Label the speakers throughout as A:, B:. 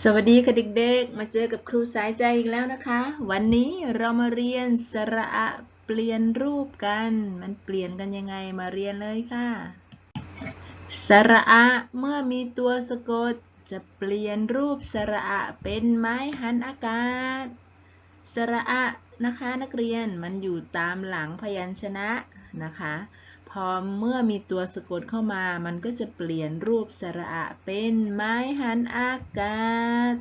A: สวัสดีค่ะเด็กๆ มาเจอกับครูสายใจอีกแล้วนะคะ วันนี้เรามาเรียนสระอะเปลี่ยนรูปกัน มันเปลี่ยนกันยังไงมาเรียนเลยค่ะ สระอะเมื่อมีตัวสะกด จะเปลี่ยนรูปสระอะเป็นไม้หันอากาศ สระอะนะคะนักเรียนมันอยู่ตามหลังพยัญชนะนะคะ พอเมื่อมีตัวสะกดเข้ามา มันก็จะเปลี่ยนรูปสระอะเป็นไม้หันอากาศ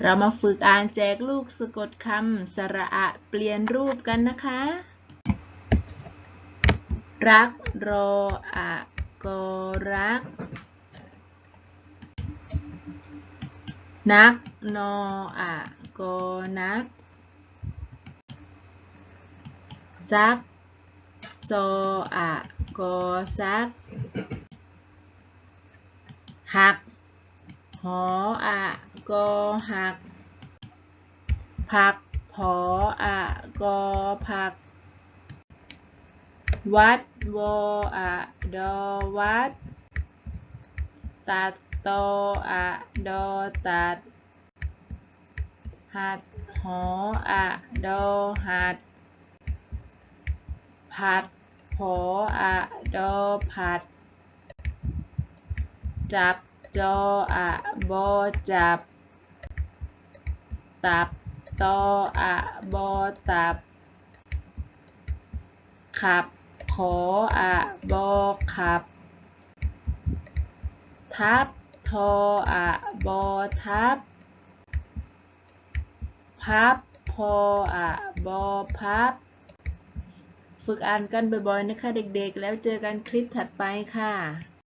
A: เรามาฝึกอ่านแจกลูกสะกดคำสระอะเปลี่ยนรูปกันนะคะ รักรออะกอรัก นักนออะกอนักซัก ซอะกอซัก หัก หออะกอหัก ผัก ผออะกอผัก วัด วออะดอวัด ตัดโตอะดอตัด หัด หออะดอหัดผัด ผออะดอผัด จับจออะบอจับ ตับตออะบอตับ ขับ ขออะบอขับ ทับทออะบอทับ พับพออะบอพับ ฝึกอ่านกันบ่อยๆนะคะเด็กๆ แล้วเจอกันคลิปถัดไปค่ะ